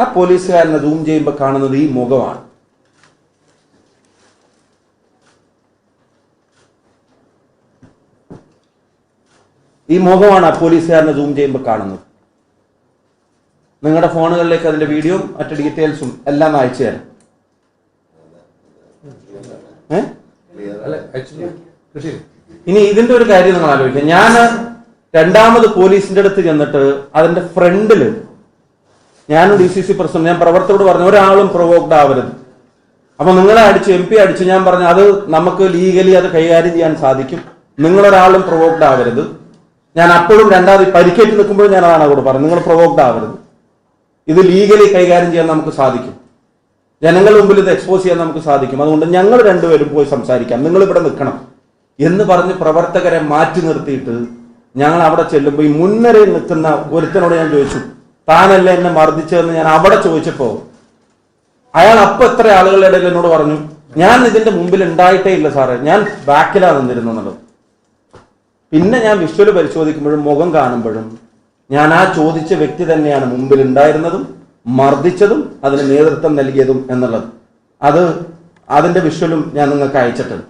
ആ പോലീസുകാരനെ സൂം ചെയ്യുമ്പോൾ കാണുന്നത് ഈ മുഖമാണ്. ഈ മുഖമാണ് ആ പോലീസുകാരനെ സൂം ചെയ്യുമ്പോൾ കാണുന്നത്. നിങ്ങളുടെ ഫോണുകളിലേക്ക് അതിന്റെ വീഡിയോ മറ്റു ഡീറ്റെയിൽസും എല്ലാം അയച്ചു തരാം. ഇനി ഇതിന്റെ ഒരു കാര്യം നിങ്ങൾ ആലോചിക്കുക. ഞാൻ രണ്ടാമത് പോലീസിന്റെ അടുത്ത് ചെന്നിട്ട് അതിന്റെ ഫ്രണ്ടിൽ ഞാനും ഡി സി സി പ്രസിഡന്റ് ഞാൻ പ്രവർത്തകരോട് പറഞ്ഞു ഒരാളും പ്രൊവോക്ഡ് ആവരുത്. അപ്പൊ നിങ്ങളെ അടിച്ച് എം പി അടിച്ച് ഞാൻ പറഞ്ഞു അത് നമുക്ക് ലീഗലി അത് കൈകാര്യം ചെയ്യാൻ സാധിക്കും. നിങ്ങളൊരാളും പ്രൊവോക്ഡ് ആവരുത്. ഞാൻ അപ്പോഴും രണ്ടാമത് പരിക്കേറ്റ് നിൽക്കുമ്പോഴും ഞാൻ അതാണ് അവിടെ പറഞ്ഞത് നിങ്ങൾ പ്രൊവോക്ഡ് ആവരുത്. ഇത് ലീഗലി കൈകാര്യം ചെയ്യാൻ നമുക്ക് സാധിക്കും. ജനങ്ങളുടെ മുമ്പിൽ ഇത് എക്സ്പോസ് ചെയ്യാൻ നമുക്ക് സാധിക്കും. അതുകൊണ്ട് ഞങ്ങൾ രണ്ടുപേരും പോയി സംസാരിക്കാം. നിങ്ങൾ ഇവിടെ നിൽക്കണം. എന്ന് പറഞ്ഞ് പ്രവർത്തകരെ മാറ്റി നിർത്തിയിട്ട് ഞങ്ങൾ അവിടെ ചെല്ലുമ്പോൾ ഈ മുൻനിരയിൽ നിൽക്കുന്ന ഒരുത്തനോട് ഞാൻ ചോദിച്ചു താനല്ലേ എന്നെ മർദ്ദിച്ചതെന്ന് ഞാൻ അവിടെ ചോദിച്ചപ്പോ അയാൾ അപ്പൊ എത്ര ആളുകളുടെ ഇടയിൽ എന്നോട് പറഞ്ഞു ഞാൻ ഇതിന്റെ മുമ്പിൽ ഉണ്ടായിട്ടേ ഇല്ല സാറേ ഞാൻ ബാക്കിലാണ് നിന്നിരുന്നത് പിന്നെ ഞാൻ വിഷ്വൽ പരിശോധിക്കുമ്പോഴും മുഖം കാണുമ്പോഴും ഞാൻ ആ ചോദിച്ച വ്യക്തി തന്നെയാണ് മുമ്പിൽ ഉണ്ടായിരുന്നതും മർദ്ദിച്ചതും അതിന് നേതൃത്വം നൽകിയതും എന്നുള്ളത്. അത് അതിന്റെ വിഷ്വലും ഞാൻ നിങ്ങൾക്ക് അയച്ചിട്ടുണ്ട്.